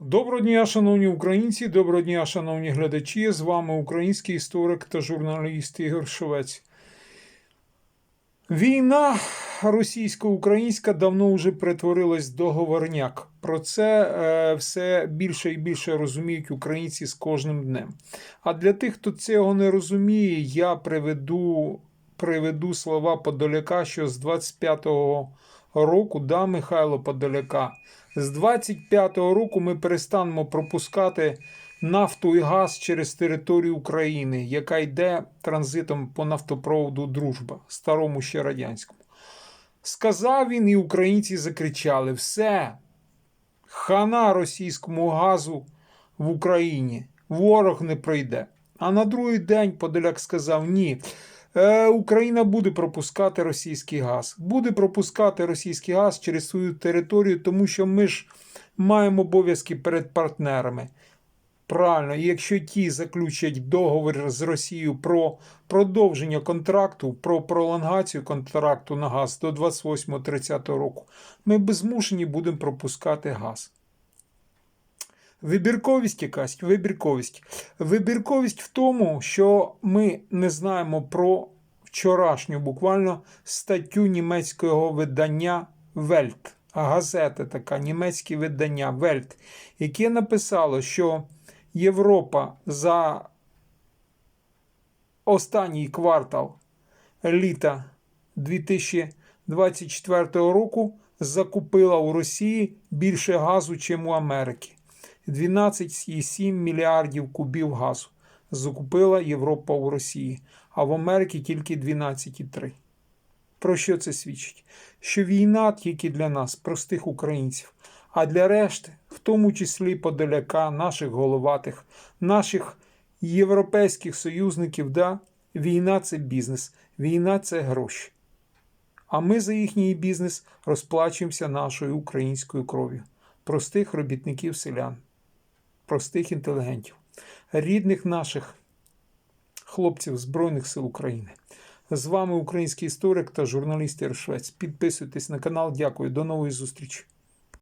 Доброго дня, шановні українці, доброго дня, шановні глядачі. З вами український історик та журналіст Ігор Швець. Війна російсько-українська давно вже перетворилась в договорняк. Про це е, все більше і більше розуміють українці з кожним днем. А для тих, хто цього не розуміє, я приведу, приведу слова Подоляка, що з 25-го року, да, Михайло Подоляка, з 25-го року ми перестанемо пропускати нафту і газ через територію України, яка йде транзитом по нафтопроводу Дружба, старому ще радянському. Сказав він, і українці закричали: все, хана російському газу в Україні, ворог не пройде. А на другий день Подоляк сказав: ні. Е, Україна буде пропускати російський газ. Буде пропускати російський газ через свою територію, тому що ми ж маємо обов'язки перед партнерами. Правильно, і якщо ті заключать договір з Росією про продовження контракту, про пролонгацію контракту на газ до 28-30 року, ми безмушені будемо пропускати газ. Вибірковість якась, вибірковість. Вибірковість в тому, що ми не знаємо про вчорашню буквально статтю німецького видання Вельт, газета така, німецьке видання Вельт, яке написало, що Європа за останній квартал літа 2024 року закупила у Росії більше газу, чим у Америки. 12,7 мільярдів кубів газу закупила Європа у Росії, а в Америці тільки 12,3. Про що це свідчить? Що війна тільки для нас, простих українців, а для решти, в тому числі Подоляка, наших головатих, наших європейських союзників, да, війна це бізнес, війна це гроші. А ми за їхній бізнес розплачуємося нашою українською кров'ю, простих робітників селян, простих інтелігентів, рідних наших хлопців Збройних сил України. З вами український історик та журналіст Ір Швець. Підписуйтесь на канал. Дякую. До нової зустрічі.